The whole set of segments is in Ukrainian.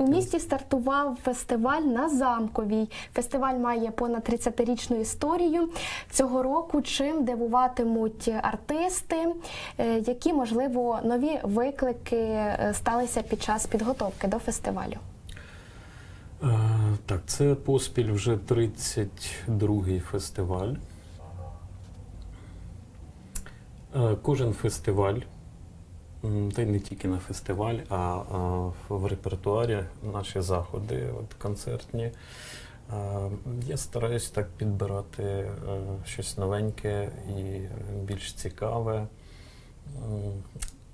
У місті стартував фестиваль на замковій. Фестиваль має понад 30-річну історію. Цього року чим дивуватимуть артисти, е, які можливо нові виклики е, сталися під час підготовки до фестивалю. Е, Так, це поспіль вже 32-й фестиваль. Кожен фестиваль, та й не тільки на фестиваль, а, в репертуарі наші заходи от, концертні. Е, Я стараюсь так підбирати е, щось новеньке і більш цікаве. М,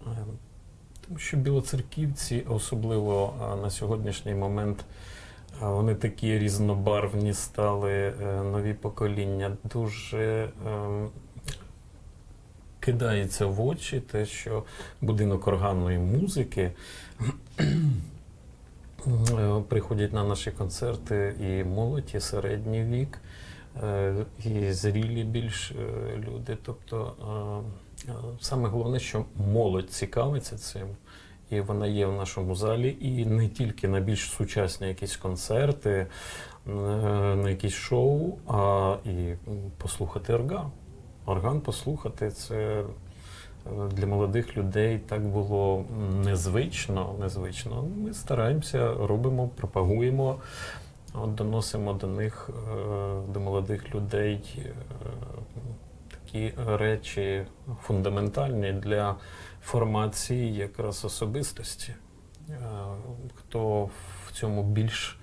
е, Тому що білоцерківці, особливо е, на сьогоднішній момент, а Вони такі різнобарвні стали, е, нові покоління. Дуже ем, кидається в очі те, що будинок органної музики е, приходять на наші концерти і молодь, і середній вік, е, і зрілі більш е, люди. Тобто саме головне, що молодь цікавиться цим. І вона є в нашому залі, і не тільки на більш сучасні якісь концерти, на якісь шоу, а і послухати орган. Орган послухати це е, для молодих людей так було незвично. незвично. Ми стараємося, робимо, пропагуємо, доносимо до них, е, до молодих людей е, такі речі фундаментальні для формації якраз особистості. Хто в цьому більш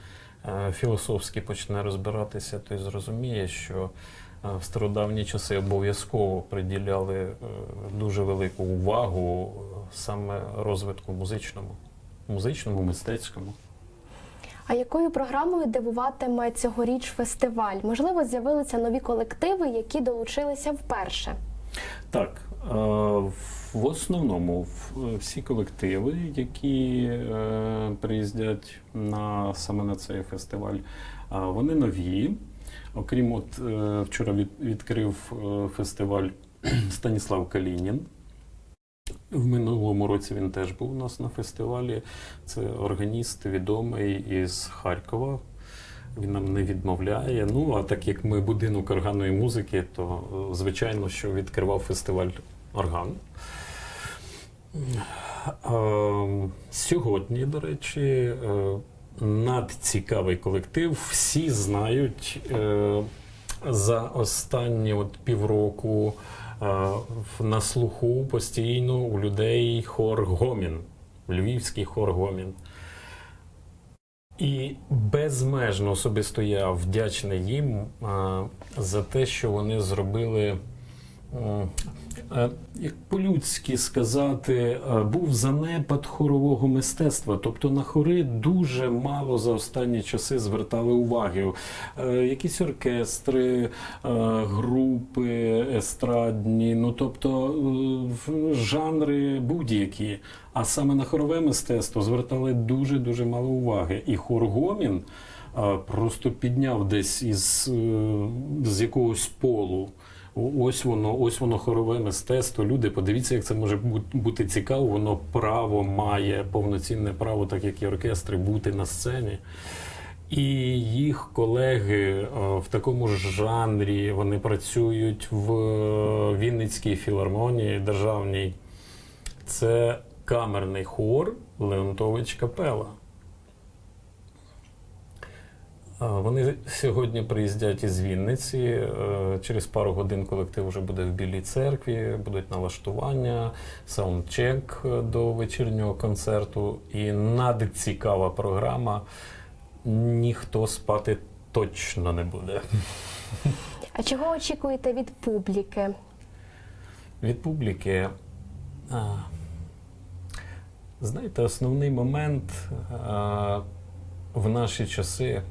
філософськи почне розбиратися, той зрозуміє, що е, в стародавні часи обов'язково приділяли е, дуже велику увагу е, саме розвитку музичному, музичному, мистецькому. А якою програмою дивуватиме цьогоріч фестиваль? Можливо, з'явилися нові колективи, які долучилися вперше. Так, е, в основному в- всі колективи, які е, приїздять на саме на цей фестиваль, вони нові. Окрім от е, вчора від, відкрив е, фестиваль Станіслав Калінін. В минулому році він теж був у нас на фестивалі. Це органіст відомий із Харкова. Він нам не відмовляє. Ну, а так як ми будинок органної музики, то е, звичайно, що відкривав фестиваль орган. Е, Сьогодні, до речі, е, надцікавий колектив. Всі знають е, за останні от півроку е, на слуху постійно у людей хор Гомін, львівський хор Гомін. І безмежно особисто я вдячний їм за те, що вони зробили, як по-людськи сказати, е, був занепад хорового мистецтва. Тобто на хори дуже мало за останні часи звертали уваги. Е, Якісь оркестри, е, групи естрадні, ну тобто е, жанри будь-які. А саме на хорове мистецтво звертали дуже дуже мало уваги. І хор Гомін просто підняв десь із е, з якогось полу. Ось воно, ось воно хорове мистецтво. Люди, подивіться, як це може бути цікаво. Воно право має повноцінне право, так як і оркестри, бути на сцені. І їх колеги е, в такому ж жанрі вони працюють в е, Вінницькій філармонії державній. Це камерний хор Леонтович Капела. А, Вони сьогодні приїздять із Вінниці. Е, Через пару годин колектив вже буде в Білій церкві, будуть налаштування, саундчек е, до вечірнього концерту. І надцікава програма. Ніхто спати точно не буде. А чого очікуєте від публіки? Від публіки. А, знаєте, основний момент а, в наші часи,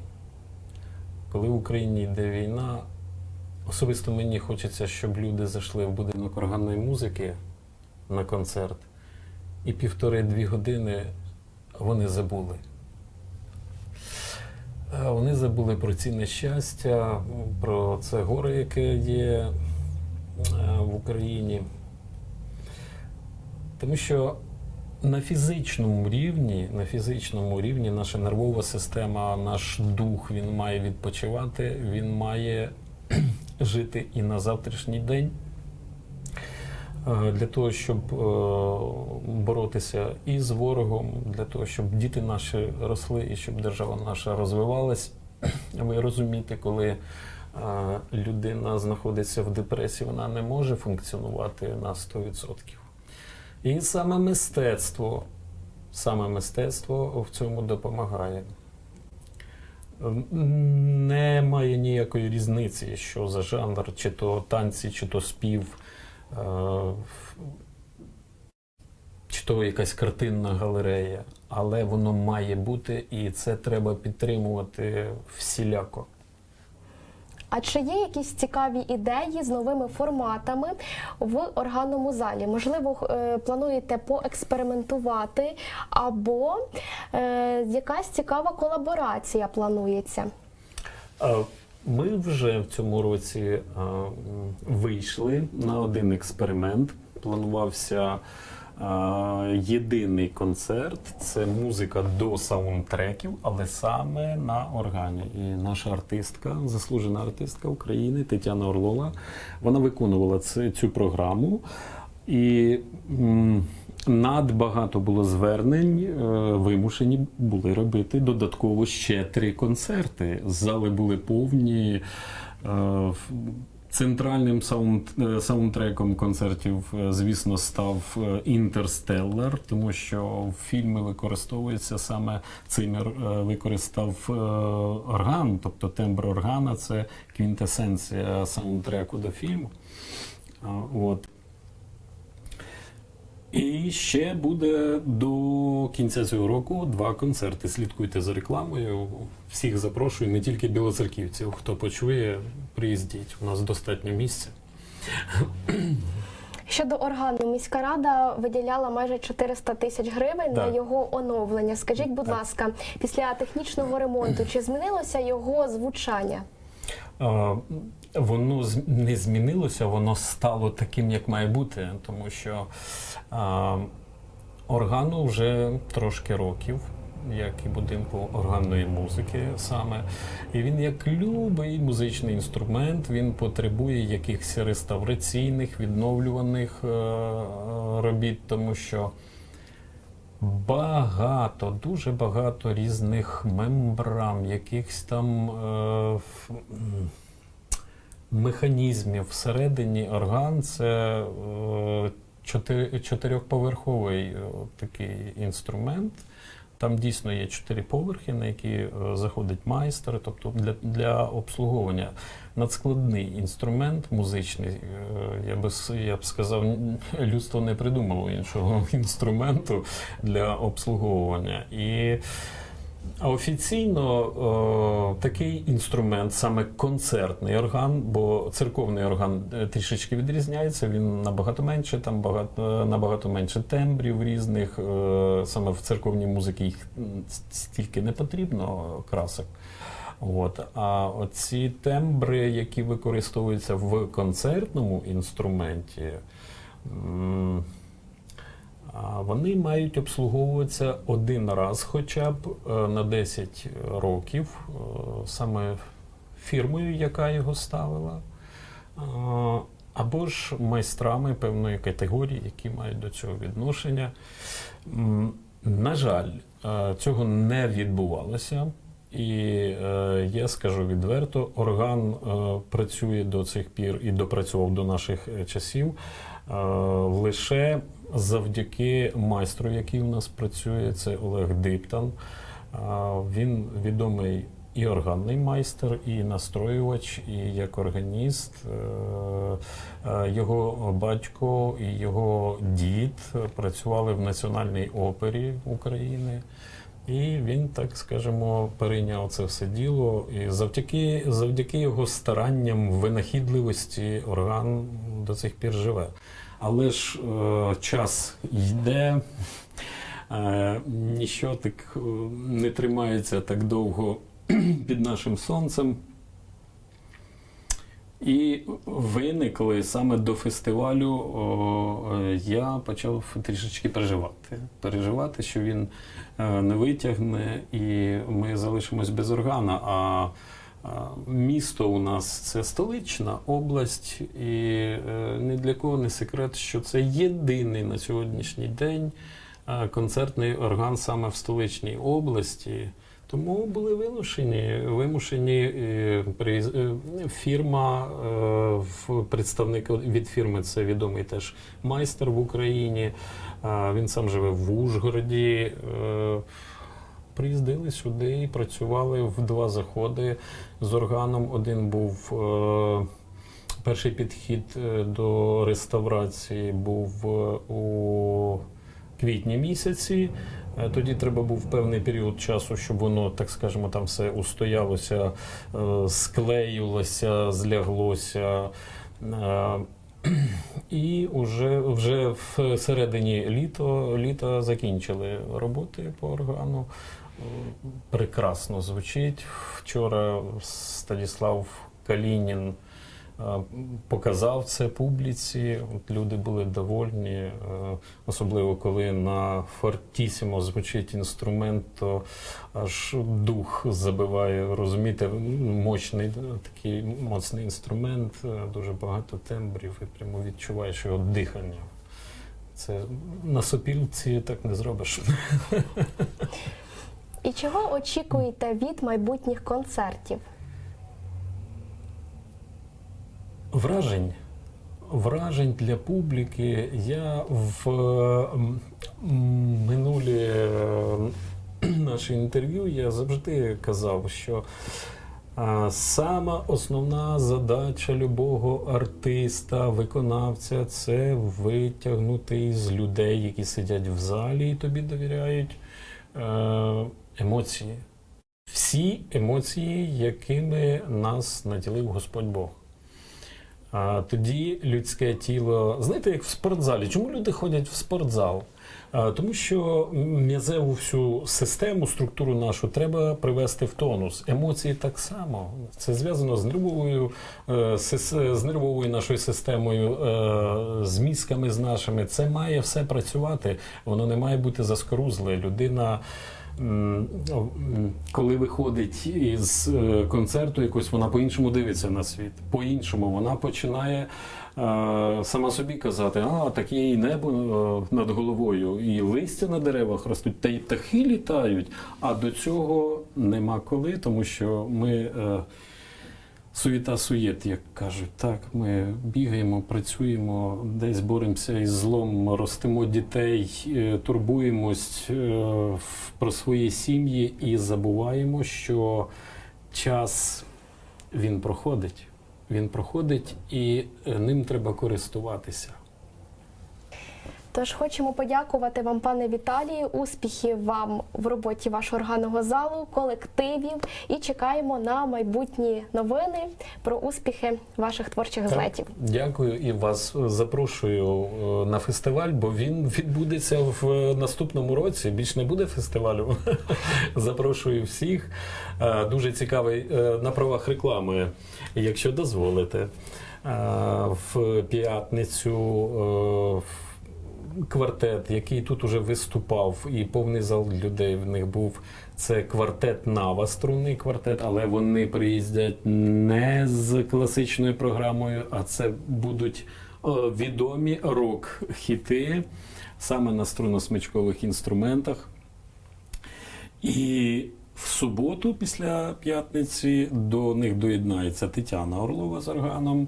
коли в Україні йде війна, особисто мені хочеться, щоб люди зайшли в будинок органної музики на концерт, і півтори-дві години вони забули. Е, Вони забули про ці нещастя, про це горе, яке є е, в Україні. Тому що на фізичному рівні, на фізичному рівні наша нервова система, наш дух він має відпочивати, він має жити і на завтрашній день. Е, Для того, щоб е, боротися і з ворогом, для того, щоб діти наші росли і щоб держава наша розвивалась. Ви розумієте, коли е, людина знаходиться в депресії, вона не може функціонувати на 100%. І саме мистецтво, саме мистецтво в цьому допомагає. Немає ніякої різниці, що за жанр, чи то танці, чи то спів, е, чи то якась картинна галерея. Але воно має бути, і це треба підтримувати всіляко. А чи є якісь цікаві ідеї з новими форматами в органному залі? Можливо, е, плануєте поекспериментувати, або е, якась цікава колаборація планується? Ми вже в цьому році вийшли на один експеримент. Планувався єдиний концерт це музика до саундтреків, але саме на органі. І наша артистка, заслужена артистка України Тетяна Орлова, вона виконувала цю програму. І надбагато було звернень, е, вимушені були робити додатково ще три концерти. Зали були повні. Центральним саунд, е, саундтреком концертів, е, звісно, став е, Інтерстеллар, тому що в фільмі використовується саме цимер е, використав орган, тобто тембр органа це квінтесенція саундтреку до фільму. От. І ще буде до кінця цього року два концерти. Слідкуйте за рекламою. Всіх запрошую, не тільки білоцерківців. Хто почує, приїздіть. У нас достатньо місця. Щодо органу, міська рада виділяла майже 400 тисяч гривень на його оновлення. Скажіть, будь Так. ласка, після технічного ремонту чи змінилося його звучання? Воно не змінилося, воно стало таким, як має бути, тому що органу вже трошки років, як і будинку органної музики саме. І він, як любий музичний інструмент, він потребує якихось реставраційних, відновлюваних е, робіт, тому що багато, дуже багато різних мембран, якихось там е, механізмів всередині орган це е, чотирьохповерховий е, такий інструмент. Там дійсно є чотири поверхи, на які е, заходить майстер, тобто для, для обслуговування надскладний інструмент музичний. Е, Я би я б сказав, людство не придумало іншого інструменту для обслуговування. І а офіційно е, такий інструмент, саме концертний орган, бо церковний орган е, трішечки відрізняється, він набагато менше, там багато, е, набагато менше тембрів різних. Саме в церковній музиці їх стільки не потрібно красок. От. А оці тембри, які використовуються в концертному інструменті, Вони мають обслуговуватися один раз хоча б е, на 10 років, е, саме фірмою, яка його ставила, або ж майстрами певної категорії, які мають до цього відношення. На жаль, е, цього не відбувалося. І е, я скажу відверто, орган е, працює до цих пір і допрацював до наших е, часів е, лише завдяки майстру, який у нас працює, це Олег Диптан. Е, він відомий і органний майстер, і настроювач, і як органіст. Е, е, Його батько і його дід працювали в Національній опері України. І він, так скажемо, перейняв це все діло. І завдяки, завдяки його старанням, винахідливості орган до цих пір живе. Але ж е, час йде, е, ніщо так е, не тримається так довго під нашим сонцем. І виникли саме до фестивалю. О, е, я почав трішечки переживати. Переживати, що він е, не витягне, і ми залишимось без органа. А місто у нас це столична область, і е, ні для кого не секрет, що це єдиний на сьогоднішній день концертний орган саме в столичній області. Тому були вимушені, вимушені е, е, фірма, е, представник від фірми це відомий теж майстер в Україні. Він сам живе в Ужгороді. Приїздили сюди і працювали в два заходи з органом. Один був перший підхід до реставрації був у квітні місяці. Е, Тоді треба був певний період часу, щоб воно, так скажемо, там все устоялося, е, склеїлося, зляглося. Е, І вже, вже в середині літо, літа закінчили роботи по органу. Прекрасно звучить. Вчора Станіслав Калінін показав це публіці. От люди були довольні, е, особливо коли на фортісімо звучить інструмент, то аж дух забиває. Розумієте, мощний такий моцний інструмент, е, дуже багато тембрів, і прямо відчуваєш його дихання. Це на сопілці так не зробиш. І чого очікуєте від майбутніх концертів? Вражень. Вражень для публіки. Я в минулі е, наші інтерв'ю я завжди казав, що сама основна задача любого артиста, виконавця це витягнути із людей, які сидять в залі і тобі довіряють е, емоції. Всі емоції, якими нас наділив Господь Бог. А тоді людське тіло, знаєте, як в спортзалі. Чому люди ходять в спортзал? Тому що м'язеву всю систему, структуру нашу треба привести в тонус. Емоції так само. Це зв'язано з нервовою, е, з нервовою нашою системою, е, з мізками з нашими. Це має все працювати. Воно не має бути заскорузле. Людина. Коли виходить із е, концерту, якось вона по-іншому дивиться на світ. По-іншому вона починає е, сама собі казати: а так і небо е, над головою, і листя на деревах ростуть, та й птахи літають. А до цього нема коли, тому що ми. Суєта суєт, як кажуть, так ми бігаємо, працюємо, десь боремося із злом, ростимо дітей, е, турбуємось е, про свої сім'ї і забуваємо, що час він проходить. Він проходить і е, ним треба користуватися. Тож хочемо подякувати вам, пане Віталію, успіхів вам в роботі вашого органного залу, колективів і чекаємо на майбутні новини про успіхи ваших творчих злетів. Дякую і вас запрошую е, на фестиваль, бо він відбудеться в е, наступному році. Більш не буде фестивалю. Запрошую всіх. Е, Дуже цікавий на правах реклами, якщо дозволите. В п'ятницю в- квартет, який тут уже виступав, і повний зал людей в них був. Це квартет Нава, струнний квартет, але вони приїздять не з класичною програмою, а це будуть е, відомі рок-хіти саме на струнно-смичкових інструментах. І в суботу, після п'ятниці, до них доєднається Тетяна Орлова з органом,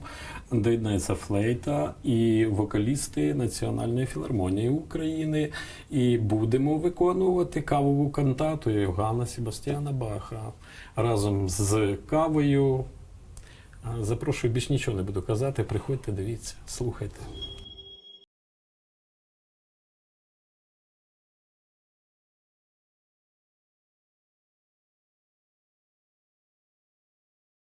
доєднається флейта і вокалісти Національної філармонії України. І будемо виконувати кавову кантату Йоганна Себастьяна Баха разом з кавою. Запрошую, більш нічого не буду казати. Приходьте, дивіться, слухайте.